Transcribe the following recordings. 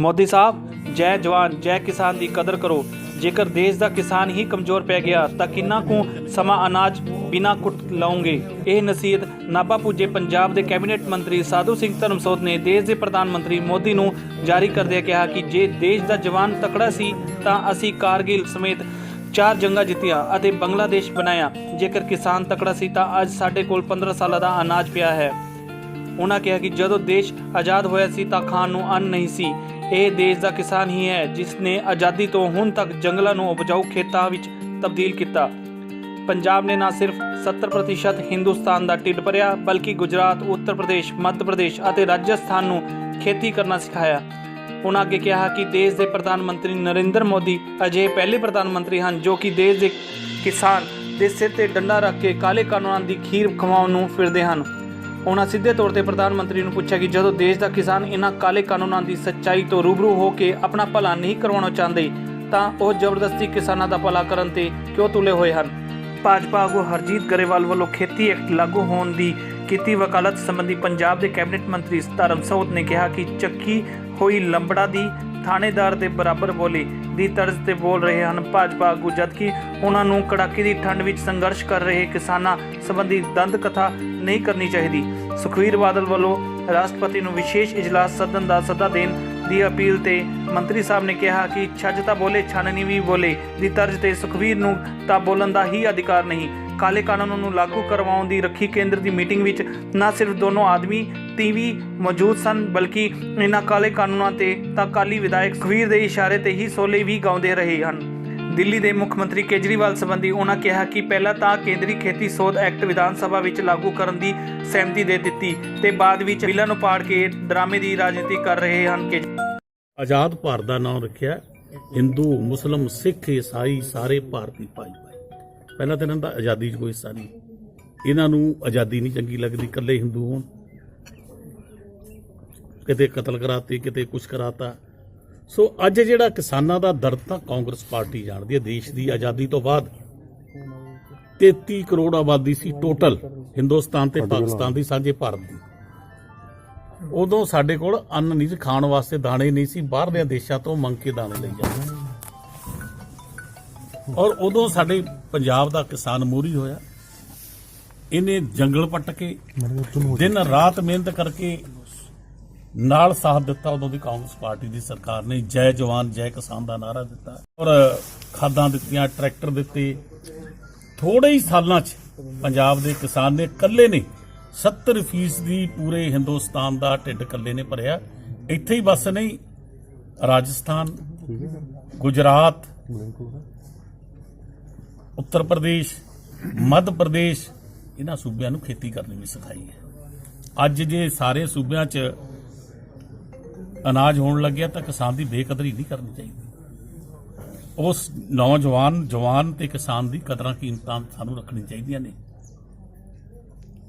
ਮੋਦੀ ਸਾਹਿਬ, ਜੈ ਜਵਾਨ, ਜੈ ਕਿਸਾਨ ਦੀ ਕਦਰ ਕਰੋ। ਜੇਕਰ ਦੇਸ਼ ਦਾ ਕਿਸਾਨ ਹੀ ਕਮਜ਼ੋਰ ਪੈ ਗਿਆ, ਤਾਂ ਕਿੰਨਾ ਕੁ ਸਮਾਂ ਅਨਾਜ ਬਿਨਾ ਕੁੱਟ ਲਾਉਂਗੇ? ਇਹ ਨਸੀਹਤ ਨਾਭਾ ਪੁੱਜੇ ਪੰਜਾਬ ਦੇ ਕੈਬਨਿਟ ਮੰਤਰੀ ਸਾਧੂ ਸਿੰਘ ਧਰਮਸੋਤ ਨੇ ਦੇਸ਼ ਦੇ ਪ੍ਰਧਾਨ ਮੰਤਰੀ ਮੋਦੀ ਨੂੰ ਜਾਰੀ ਕਰਦਿਆਂ ਕਿਹਾ ਕਿ ਜੇ ਦੇਸ਼ ਦਾ ਜਵਾਨ ਤਕੜਾ ਸੀ, ਤਾਂ ਅਸੀਂ ਕਾਰਗਿਲ ਸਮੇਤ ਚਾਰ ਜੰਗਾਂ ਜਿੱਤੀਆਂ ਅਤੇ ਬੰਗਲਾਦੇਸ਼ ਬਣਾਇਆ। ਜੇਕਰ ਕਿਸਾਨ ਤਕੜਾ ਸੀ, ਤਾਂ ਅੱਜ ਸਾਡੇ ਕੋਲ 15 ਸਾਲਾਂ ਦਾ ਅਨਾਜ ਪਿਆ ਹੈ। ਉਹਨਾਂ ਕਿਹਾ ਕਿ ਜਦੋਂ ਦੇਸ਼ ਆਜ਼ਾਦ ਹੋਇਆ ਸੀ, ਤਾਂ ਖਾਣ ਨੂੰ ਅੰਨ ਨਹੀਂ ਸੀ। ਇਹ ਦੇਸ਼ ਦਾ ਕਿਸਾਨ ਹੀ ਹੈ ਜਿਸ ਨੇ ਆਜ਼ਾਦੀ ਤੋਂ ਹੁਣ ਤੱਕ ਜੰਗਲਾਂ ਨੂੰ ਉਪਜਾਊ ਖੇਤਾਂ ਵਿੱਚ ਤਬਦੀਲ ਕੀਤਾ। ਪੰਜਾਬ ਨੇ ਨਾ ਸਿਰਫ 70% ਹਿੰਦੁਸਤਾਨ ਦਾ ਢਿੱਡ ਭਰਿਆ, ਬਲਕਿ ਗੁਜਰਾਤ, ਉੱਤਰ ਪ੍ਰਦੇਸ਼, ਮੱਧ ਪ੍ਰਦੇਸ਼ ਅਤੇ ਰਾਜਸਥਾਨ ਨੂੰ ਖੇਤੀ ਕਰਨਾ ਸਿਖਾਇਆ। ਉਹਨਾਂ ਅੱਗੇ ਕਿਹਾ ਕਿ ਦੇਸ਼ ਦੇ ਪ੍ਰਧਾਨ ਮੰਤਰੀ ਨਰਿੰਦਰ ਮੋਦੀ ਅਜੇ ਪਹਿਲੇ ਪ੍ਰਧਾਨ ਮੰਤਰੀ ਹਨ ਜੋ ਕਿ ਦੇਸ਼ ਦੇ ਕਿਸਾਨ ਦੇ ਸਿਰ ਤੇ ਡੰਡਾ ਰੱਖ ਕੇ ਕਾਲੇ ਕਾਨੂੰਨਾਂ ਦੀ ਖੀਰ ਖਵਾਉਣ ਨੂੰ ਫਿਰਦੇ ਹਨ। ਉਹਨਾਂ ਸਿੱਧੇ ਤੌਰ ਤੇ ਪ੍ਰਧਾਨ ਮੰਤਰੀ ਨੂੰ ਪੁੱਛਿਆ ਕਿ ਜਦੋਂ ਦੇਸ਼ ਦਾ ਕਿਸਾਨ ਇਹਨਾਂ ਕਾਲੇ ਕਾਨੂੰਨਾਂ ਦੀ ਸੱਚਾਈ ਤੋਂ ਰੂਬਰੂ ਹੋ ਕੇ ਆਪਣਾ ਭਲਾ ਨਹੀਂ ਕਰਵਾਉਣਾ ਚਾਹੁੰਦੇ, ਤਾਂ ਉਹ ਜ਼ਬਰਦਸਤੀ ਕਿਸਾਨਾਂ ਦਾ ਭਲਾ ਕਰਨ ਤੇ ਕਿਉਂ ਤੁਲੇ ਹੋਏ ਹਨ? ਭਾਜਪਾ ਆਗੂ ਹਰਜੀਤ ਗਰੇਵਾਲ ਵੱਲੋਂ ਖੇਤੀ ਐਕਟ ਲਾਗੂ ਹੋਣ ਦੀ ਕੀਤੀ ਵਕਾਲਤ ਸੰਬੰਧੀ ਪੰਜਾਬ ਦੇ ਕੈਬਨਿਟ ਮੰਤਰੀ ਧਰਮ ਧਰਮਸੋਤ ਨੇ ਕਿਹਾ ਕਿ ਚੱਕੀ ਹੋਈ ਲੰਬੜਾ ਦੀ ਥਾਣੇਦਾਰ ਦੇ ਬਰਾਬਰ ਬੋਲੀ ਦੀ ਤਰਜ਼ ਤੇ ਬੋਲ ਰਹੇ ਹਨ। ਭਾਜਪਾ ਆਗੂ ਜਦਕਿ ਉਹਨਾਂ ਨੂੰ ਕੜਾਕੇ ਦੀ ਠੰਡ ਵਿੱਚ ਸੰਘਰਸ਼ ਕਰ ਰਹੇ ਕਿਸਾਨਾਂ ਸੰਬੰਧੀ ਦੰਦ ਕਥਾ ਨਹੀਂ ਕਰਨੀ ਚਾਹੀਦੀ। ਸੁਖਵੀਰ ਬਾਦਲ ਵੱਲੋਂ ਰਾਸ਼ਟਰਪਤੀ ਨੂੰ ਵਿਸ਼ੇਸ਼ ਇਜਲਾਸ ਸੱਦਣ ਦਾ ਸੱਦਾ ਦੇਣ ਦੀ ਅਪੀਲ ਤੇ ਮੰਤਰੀ ਸਾਹਿਬ ਨੇ ਕਿਹਾ ਕਿ ਛੱਜ ਤਾਂ ਬੋਲੇ, ਛਾਨਣੀ ਵੀ ਬੋਲੇ ਦੀ ਤਰਜ਼ ਤੇ ਸੁਖਵੀਰ ਨੂੰ ਤਾਂ ਬੋਲਣ ਦਾ ਹੀ ਅਧਿਕਾਰ ਨਹੀਂ। ਕਾਲੇ ਕਾਨੂੰਨ ਨੂੰ ਲਾਗੂ ਕਰਵਾਉਣ ਦੀ ਰੱਖੀ ਕੇਂਦਰ ਦੀ ਮੀਟਿੰਗ ਵਿੱਚ ਨਾ ਸਿਰਫ ਦੋਨੋਂ ਆਦਮੀ ਤੀਵੀ ਮੌਜੂਦ ਸਨ, ਬਲਕਿ ਇਹਨਾਂ ਕਾਲੇ ਕਾਨੂੰਨਾਂ ਤੇ ਤਾਂ ਕਾਲੀ ਵਿਧਾਇਕ ਸੁਖਵੀਰ ਦੇ ਇਸ਼ਾਰੇ ਤੇ ਹੀ ਸੋਲੇ ਵੀ ਗਾਉਂਦੇ ਰਹੇ ਹਨ। ਦਿੱਲੀ ਦੇ ਮੁੱਖ ਮੰਤਰੀ ਕੇਜਰੀਵਾਲ ਸੰਬੰਧੀ ਉਹਨਾਂ ਕਿਹਾ ਕਿ ਪਹਿਲਾਂ ਤਾਂ ਕੇਂਦਰੀ ਖੇਤੀ ਸੋਧ ਐਕਟ ਵਿਧਾਨ ਸਭਾ ਵਿੱਚ ਲਾਗੂ ਕਰਨ ਦੀ ਸਹਿਮਤੀ ਦੇ ਦਿੱਤੀ ਤੇ ਬਾਅਦ ਵਿੱਚ ਬਿੱਲਾਂ ਨੂੰ ਪਾੜ ਕੇ ਡਰਾਮੇ ਦੀ ਰਾਜਨੀਤੀ ਕਰ ਰਹੇ ਹਨ ਕਿ ਆਜ਼ਾਦ ਭਾਰਤ ਦਾ ਨਾਮ ਰੱਖਿਆ, ਹਿੰਦੂ, ਮੁਸਲਮ, ਸਿੱਖ, ਈਸਾਈ, ਸਾਰੇ ਭਾਰਤੀ ਭਾਈ। ਪਹਿਲਾਂ ਤਾਂ ਇਹਨਾਂ ਦਾ ਆਜ਼ਾਦੀ 'ਚ ਕੋਈ ਹਿੱਸਾ ਨਹੀਂ ਇਹਨਾਂ ਨੂੰ ਆਜ਼ਾਦੀ ਨਹੀਂ ਚੰਗੀ ਲੱਗਦੀ ਇਕੱਲੇ ਹਿੰਦੂ ਹੋਣ। ਕਿਤੇ ਕਤਲ ਕਰਾਤੇ ਕਿਤੇ ਕੁਛ ਕਰਾਤਾ। ਸੋ ਅੱਜ ਜਿਹੜਾ ਕਿਸਾਨਾਂ ਦਾ ਦਰਦ ਤਾਂ ਕਾਂਗਰਸ ਪਾਰਟੀ ਜਾਣਦੀ ਹੈ ਦੇਸ਼ ਦੀ ਆਜ਼ਾਦੀ ਤੋਂ ਬਾਅਦ। 33 ਕਰੋੜ ਆਬਾਦੀ ਸੀ ਟੋਟਲ ਹਿੰਦੁਸਤਾਨ ਤੇ ਪਾਕਿਸਤਾਨ ਦੀ ਸਾਂਝੇ ਭਾਰਤ ਦੀ। ਉਦੋਂ ਸਾਡੇ ਕੋਲ ਅੰਨ ਨਹੀਂ ਸੀ ਖਾਣ ਵਾਸਤੇ ਦਾਣੇ ਨਹੀਂ ਸੀ ਬਾਹਰਲੇ ਦੇਸ਼ਾਂ ਤੋਂ ਮੰਗ ਕੇ ਦਾਣੇ ਲਈ ਜਾਂਦੇ। ਔਰ ਉਦੋਂ ਸਾਡੇ ਪੰਜਾਬ ਦਾ ਕਿਸਾਨ ਮੂਰੀ ਹੋਇਆ। ਇਹਨੇ ਜੰਗਲ ਪੱਟ ਕੇ ਦਿਨ ਰਾਤ ਮਿਹਨਤ ਕਰਕੇ ਨਾਲ ਸਾਥ ਦਿੱਤਾ। ਉਦੋਂ ਦੀ ਕਾਂਗਰਸ ਪਾਰਟੀ ਦੀ ਸਰਕਾਰ ਨੇ ਜੈ ਜਵਾਨ ਜੈ ਕਿਸਾਨ ਦਾ ਨਾਰਾ ਦਿੱਤਾ ਔਰ ਖਾਦਾਂ ਦਿੱਤੀਆਂ ਟਰੈਕਟਰ ਦਿੱਤੇ। ਥੋੜੇ ਹੀ ਸਾਲਾਂ 'ਚ ਪੰਜਾਬ ਦੇ ਕਿਸਾਨ ਨੇ ਇਕੱਲੇ ਨੇ 70% ਫੀਸਦੀ ਪੂਰੇ ਹਿੰਦੁਸਤਾਨ ਦਾ ਢਿੱਡ ਇਕੱਲੇ ਨੇ ਭਰਿਆ। ਇੱਥੇ ਹੀ ਬਸ ਨਹੀਂ ਰਾਜਸਥਾਨ ਗੁਜਰਾਤ ਉੱਤਰ ਪ੍ਰਦੇਸ਼, ਮੱਧ ਪ੍ਰਦੇਸ਼, ਇਹਨਾਂ ਸੂਬਿਆਂ ਨੂੰ ਖੇਤੀ ਕਰਨੀ ਵੀ ਸਿਖਾਈ ਹੈ। ਅੱਜ ਜੇ ਸਾਰੇ ਸੂਬਿਆਂ 'ਚ ਅਨਾਜ ਹੋਣ ਲੱਗਿਆ ਤਾਂ ਕਿਸਾਨ ਦੀ ਬੇਕਦਰੀ ਨਹੀਂ ਕਰਨੀ ਚਾਹੀਦੀ। ਉਸ ਨੌਜਵਾਨ, ਜਵਾਨ ਤੇ ਕਿਸਾਨ ਦੀ ਕਦਰਾਂ ਕੀਮਤਾਂ ਸਾਨੂੰ ਰੱਖਣੀ ਚਾਹੀਦੀਆਂ ਨੇ।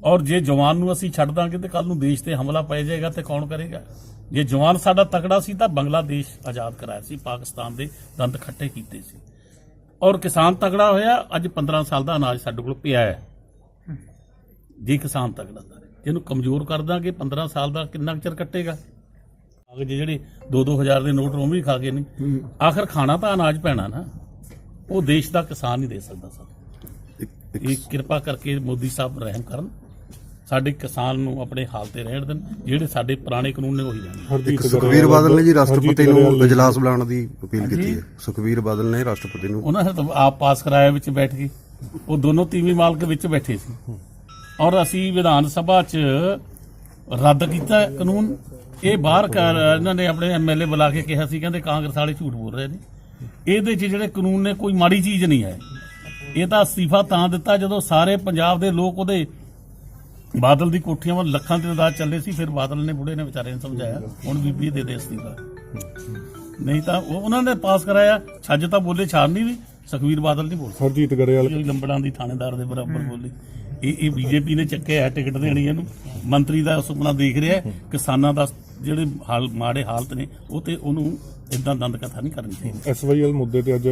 ਔਰ ਜੇ ਜਵਾਨ ਨੂੰ ਅਸੀਂ ਛੱਡ ਦਾਂਗੇ ਤੇ ਕੱਲ ਨੂੰ ਦੇਸ਼ ਤੇ ਹਮਲਾ ਪੈ ਜਾਏਗਾ ਤੇ ਕੌਣ ਕਰੇਗਾ? ਜੇ ਜਵਾਨ ਸਾਡਾ ਤਕੜਾ ਸੀ ਤਾਂ ਬੰਗਲਾਦੇਸ਼ ਆਜ਼ਾਦ ਕਰਾਇਆ ਸੀ, ਪਾਕਿਸਤਾਨ ਦੇ ਦੰਦ ਖੱਟੇ ਕੀਤੇ ਸੀ। ਔਰ ਕਿਸਾਨ ਤਕੜਾ ਹੋਇਆ ਅੱਜ 15 ਸਾਲ ਦਾ ਅਨਾਜ ਸਾਡੇ ਕੋਲ ਪਿਆ ਹੈ। ਜੇ ਕਿਸਾਨ ਤਕੜਾ ਦਾ ਜਿਹਨੂੰ ਕਮਜ਼ੋਰ ਕਰ ਦਾਂਗੇ 15 ਸਾਲ ਦਾ ਕਿੰਨਾ ਚਿਰ ਕੱਟੇਗਾ? ਅਗੇ ਜਿਹੜੇ 2-2000 ਦੇ ਨੋਟ ਉਹ ਵੀ ਖਾ ਗਏ ਨਹੀਂ ਆਖਰ ਖਾਣਾ ਤਾਂ ਅਨਾਜ ਪੈਣਾ ਨਾ। ਉਹ ਦੇਸ਼ ਦਾ ਕਿਸਾਨ ਨਹੀਂ ਦੇ ਸਕਦਾ ਸਰ। ਇਹ ਕਿਰਪਾ ਕਰਕੇ ਮੋਦੀ ਸਾਹਿਬ ਰਹਿਮ ਕਰਨ। ਸਾਡੇ ਕਿਸਾਨ ਨੂੰ ਆਪਣੇ ਹਾਲ ਤੇ ਰਹਿਣ ਦੇਣ ਜਿਹੜੇ ਸਾਡੇ ਪੁਰਾਣੇ ਕਾਨੂੰਨ ਨੇ ਉਹੀ ਰਹਿਣ ਇੱਕ ਸੁਖਵੀਰ ਬਾਦਲ ਨੇ ਜੀ ਰਾਸ਼ਟਰਪਤੀ ਨੂੰ ਇਜਲਾਸ ਬੁਲਾਉਣ ਦੀ ਅਪੀਲ ਕੀਤੀ ਹੈ। ਸੁਖਵੀਰ ਬਾਦਲ ਨੇ ਰਾਸ਼ਟਰਪਤੀ ਨੂੰ ਉਹਨਾਂ ਨੇ ਤਾਂ ਆਪ ਪਾਸ ਕਰਾਇਆ ਵਿੱਚ ਬੈਠ ਕੇ। ਉਹ ਦੋਨੋਂ ਤੀਵੀਂ ਮਾਲਕ ਵਿੱਚ ਬੈਠੇ ਸੀ। ਔਰ ਅਸੀਂ ਵਿਧਾਨ ਸਭਾ 'ਚ ਰੱਦ ਕੀਤਾ ਕਾਨੂੰਨ। ਇਹ ਬਾਹਰ ਕਰ- ਇਹਨਾਂ ਨੇ ਆਪਣੇ ਐਮਐਲਏ ਬੁਲਾ ਕੇ ਕਿਹਾ ਸੀ ਕਹਿੰਦੇ ਕਾਂਗਰਸ ਵਾਲੇ ਝੂਠ ਬੋਲ ਰਹੇ ਨੇ। ਇਹਦੇ 'ਚ ਜਿਹੜੇ ਕਾਨੂੰਨ ਨੇ ਕੋਈ ਮਾੜੀ ਚੀਜ਼ ਨਹੀਂ ਹੈ। ਇਹ ਤਾਂ ਅਸਤੀਫਾ ਤਾਂ ਦਿੱਤਾ ਜਦੋਂ ਸਾਰੇ ਪੰਜਾਬ ਦੇ ਲੋਕ ਉਹਦੇ ਬਾਦਲ ਦੀ ਕੋਠੀਆਂ ਵੱਲ ਲੱਖਾਂ ਦੀ ਤਾਦਾਦ ਚੱਲੇ ਸੀ ਫਿਰ ਬਾਦਲ ਨੇ ਬੁੜੇ ਨੇ ਵਿਚਾਰੇ ਨੇ ਸਮਝਾਇਆ ਹੁਣ ਬੀਬੀ ਦੇ ਦੇ ਅਸਤੀਫਾ ਨਹੀਂ ਤਾਂ ਉਹ- ਉਹਨਾਂ ਨੇ ਪਾਸ ਕਰਾਇਆ ਛੱਜ ਤਾਂ ਬੋਲੇ ਛਾੜ ਨਹੀਂ ਵੀ ਸੁਖਵੀਰ ਬਾਦਲ ਨਹੀਂ ਬੋਲ। ਸਕਦਾ ਹਰਜੀਤ ਗਰੇਵਾਲ। ਲੰਬੜਾਂ ਦੀ ਥਾਣੇਦਾਰ ਦੇ ਬਰਾਬਰ ਬੋਲੀ। ਇਹ ਇਹ ਬੀਜੇਪੀ ਨੇ ਚੱਕਿਆ ਹੈ ਟਿਕਟ ਦੇਣੀ ਇਹਨੂੰ। ਮੰਤਰੀ ਦਾ ਸੁਪਨਾ ਦੇਖ ਰਿਹਾ। ਕਿਸਾਨਾਂ ਦਾ ਜਿਹੜੇ ਹਾਲ ਮਾੜੇ ਹਾਲਤ ਨੇ ਉਹ ਤੇ ਉਹਨੂੰ ਇਦਾਂ ਦੰਦ ਕਥਾ ਨਹੀਂ ਕਰਨੀ ਚਾਹੀਦੀ। ਐਸਵਾਈਐਲ ਮੁੱਦੇ ਤੇ ਅੱਜ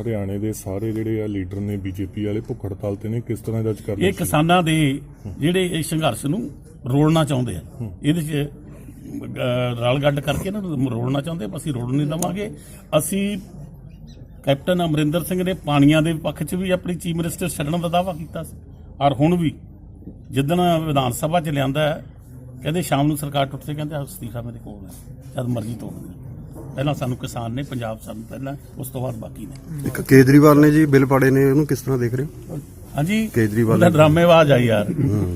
ਹਰਿਆਣੇ ਦੇ ਸਾਰੇ ਜਿਹੜੇ ਆ ਲੀਡਰ ਨੇ ਬੀਜੇਪੀ ਵਾਲੇ ਭੁੱਖ ਹੜਤਾਲ ਤੇ ਨੇ ਕਿਸ ਤਰ੍ਹਾਂ ਦਾ ਅੱਜ ਕਰ ਰਹੇ ਇਹ ਕਿਸਾਨਾਂ ਦੇ ਜਿਹੜੇ ਇਸ ਸੰਘਰਸ਼ ਨੂੰ ਰੋਲਣਾ ਚਾਹੁੰਦੇ ਆ। ਇਹਦੇ 'ਚ ਰਲ ਗੱਡ ਕਰਕੇ ਇਹਨਾਂ ਨੂੰ ਮਰੋੜਨਾ ਚਾਹੁੰਦੇ ਅਸੀਂ ਰੋੜ ਨਹੀਂ ਦਵਾਂਗੇ। ਅਸੀਂ ਕੈਪਟਨ ਅਮਰਿੰਦਰ ਸਿੰਘ ਨੇ ਪਾਣੀਆਂ ਦੇ ਪੱਖ 'ਚ ਵੀ ਆਪਣੀ ਚੀਫ ਮਿਨਿਸਟਰ ਛੱਡਣ ਦਾ ਦਾਅਵਾ ਕੀਤਾ ਸੀ। ਔਰ ਹੁਣ ਵੀ ਜਿੱਦਣ ਵਿਧਾਨ ਸਭਾ 'ਚ ਲਿਆਂਦਾ ਹੈ, ਕਹਿੰਦੇ ਸ਼ਾਮ ਨੂੰ ਸਰਕਾਰ ਟੁੱਟਦੇ ਕਹਿੰਦੇ ਅਸਤੀਫਾ ਮੇਰੇ ਕੋਲ ਹੈ ਜਦ ਮਰਜ਼ੀ ਤੋੜ ਦੇ। ਪਹਿਲਾਂ ਸਾਨੂੰ ਕਿਸਾਨ ਨੇ ਪੰਜਾਬ ਸਾਨੂੰ ਪਹਿਲਾਂ ਉਸ ਤੋਂ ਬਾਅਦ ਬਾਕੀ ਨੇ। ਇੱਕ ਕੇਜਰੀਵਾਲ ਨੇ ਜੀ ਬਿੱਲ ਪਾੜੇ ਨੇ ਉਹਨੂੰ ਕਿਸ ਤਰ੍ਹਾਂ ਦੇਖ ਰਹੇ ਹੋ? ਹਾਂਜੀ ਕੇਜਰੀਵਾਲ ਉਹਦਾ ਡਰਾਮੇਬਾਜ਼ ਆ ਯਾਰ।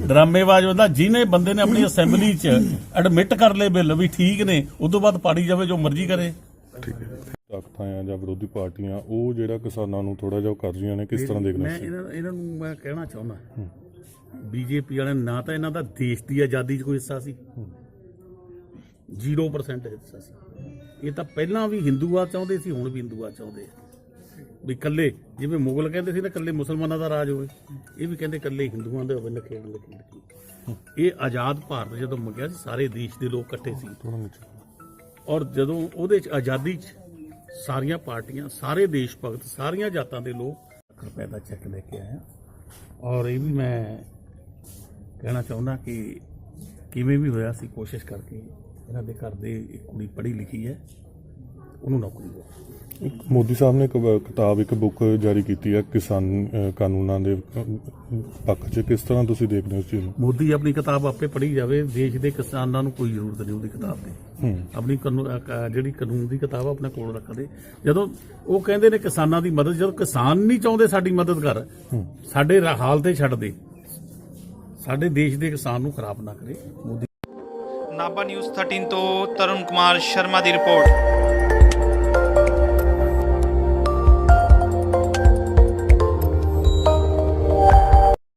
ਡਰਾਮੇਬਾਜ਼ ਉਹਦਾ ਜਿਹਨੇ ਬੰਦੇ ਨੇ ਆਪਣੀ ਅਸੈਂਬਲੀ 'ਚ ਐਡਮਿਟ ਕਰ ਲਏ ਬਿੱਲ ਵੀ ਠੀਕ ਨੇ ਉਸ ਤੋਂ ਬਾਅਦ ਪਾੜੀ ਜਾਵੇ ਜੋ ਮਰਜ਼ੀ ਕਰੇ। ਠੀਕ ਹੈ। ਤਾਕਤਾਂ ਆ ਜਾਂ ਵਿਰੋਧੀ ਪਾਰਟੀਆਂ ਉਹ ਜਿਹੜਾ ਕਿਸਾਨਾਂ ਨੂੰ ਥੋੜਾ ਜਿਹਾ ਕਰ ਰਹੀਆਂ ਨੇ ਕਿਸ ਤਰ੍ਹਾਂ ਦੇਖਣਾ ਮੈਂ ਇਹਨਾਂ ਇਹਨਾਂ ਨੂੰ ਮੈਂ ਕਹਿਣਾ ਚਾਹੁੰਦਾ। ਬੀਜੇਪੀ ਵਾਲਿਆਂ ਨੇ ਨਾ ਤਾਂ ਇਹਨਾਂ ਦਾ ਦੇਸ਼ ਦੀ ਆਜ਼ਾਦੀ 'ਚ ਕੋਈ ਹਿੱਸਾ ਸੀ। 0% ਹਿੱਸਾ ਸੀ। ਇਹ ਤਾਂ ਪਹਿਲਾਂ ਵੀ ਹਿੰਦੂਆ ਚਾਹੁੰਦੇ ਸੀ, ਹੁਣ ਵੀ ਹਿੰਦੂਆ ਚਾਹੁੰਦੇ ਵੀ ਕੱਲੇ ਜਿਵੇਂ ਮੁਗਲ ਕਹਿੰਦੇ ਸੀ ਨਾ ਕੱਲੇ ਮੁਸਲਮਾਨਾਂ ਦਾ ਰਾਜ ਹੋਵੇ। ਇਹ ਵੀ ਕਹਿੰਦੇ ਕੱਲੇ ਹਿੰਦੂਆਂ ਦਾ ਹੋਵੇ, ਨਖੇੜ ਲਖੀਰ ਇਹ ਆਜ਼ਾਦ ਭਾਰਤ ਜਦੋਂ ਮੰਗਿਆ ਸੀ, ਸਾਰੇ ਦੇਸ਼ ਦੇ ਲੋਕ ਇਕੱਠੇ ਸੀ। ਔਰ ਜਦੋਂ ਉਹਦੇ ਚ ਆਜ਼ਾਦੀ ਚ ਸਾਰੀਆਂ ਪਾਰਟੀਆਂ, ਸਾਰੇ ਦੇਸ਼ ਭਗਤ, ਸਾਰੀਆਂ ਜਾਤਾਂ ਦੇ ਲੋਕ ਰੁਪਏ ਦਾ ਚੈੱਕ ਲੈ ਕੇ ਆਇਆ। ਔਰ ਇਹ ਵੀ ਮੈਂ ਕਹਿਣਾ ਚਾਹੁੰਦਾ ਕਿ ਕਿਵੇਂ ਵੀ ਹੋਇਆ ਸੀ ਕੋਸ਼ਿਸ਼ ਕਰਕੇ ਇਹਨਾਂ ਦੇ ਘਰ ਦੇ ਇੱਕ ਕੁੜੀ ਪੜ੍ਹੀ ਲਿਖੀ ਹੈ। ਉਹਨੂੰ ਨੌਕਰੀ ਦਿਓ। ਇੱਕ ਮੋਦੀ ਸਾਹਿਬ ਨੇ ਇੱਕ ਕਿਤਾਬ ਇੱਕ ਬੁੱਕ ਜਾਰੀ ਕੀਤੀ ਹੈ ਕਿਸਾਨ ਕਾਨੂੰਨਾਂ ਦੇ ਪੱਖ 'ਚ। ਕਿਸ ਤਰ੍ਹਾਂ ਤੁਸੀਂ ਦੇਖਦੇ ਹੋ ਇਸ ਚੀਜ਼ ਨੂੰ? ਮੋਦੀ ਆਪਣੀ ਕਿਤਾਬ ਆਪੇ ਪੜ੍ਹੀ ਜਾਵੇ। ਦੇਸ਼ ਦੇ ਕਿਸਾਨਾਂ ਨੂੰ ਕੋਈ ਜ਼ਰੂਰਤ ਨਹੀਂ ਉਹਦੀ ਕਿਤਾਬ ਦੀ। ਆਪਣੀ ਜਿਹੜੀ ਕਾਨੂੰਨ ਦੀ ਕਿਤਾਬ ਆ ਆਪਣੇ ਕੋਲ ਰੱਖਦੇ। ਜਦੋਂ ਉਹ ਕਹਿੰਦੇ ਨੇ ਕਿਸਾਨਾਂ ਦੀ ਮਦਦ ਜਦੋਂ ਕਿਸਾਨ ਨਹੀਂ ਚਾਹੁੰਦੇ ਸਾਡੀ ਮਦਦ ਕਰ ਸਾਡੇ ਹਾਲ ਤੇ ਛੱਡ ਦੇ। ਸਾਡੇ ਦੇਸ਼ ਦੇ ਕਿਸਾਨ ਨੂੰ ਖਰਾਬ ਨਾ ਕਰੇ। ਮੋਦੀ ਨਾਭਾ ਨਿਊਜ਼ 13 ਤੋਂ ਤਰੁਣ ਕੁਮਾਰ ਸ਼ਰਮਾ ਦੀ ਰਿਪੋਰਟ।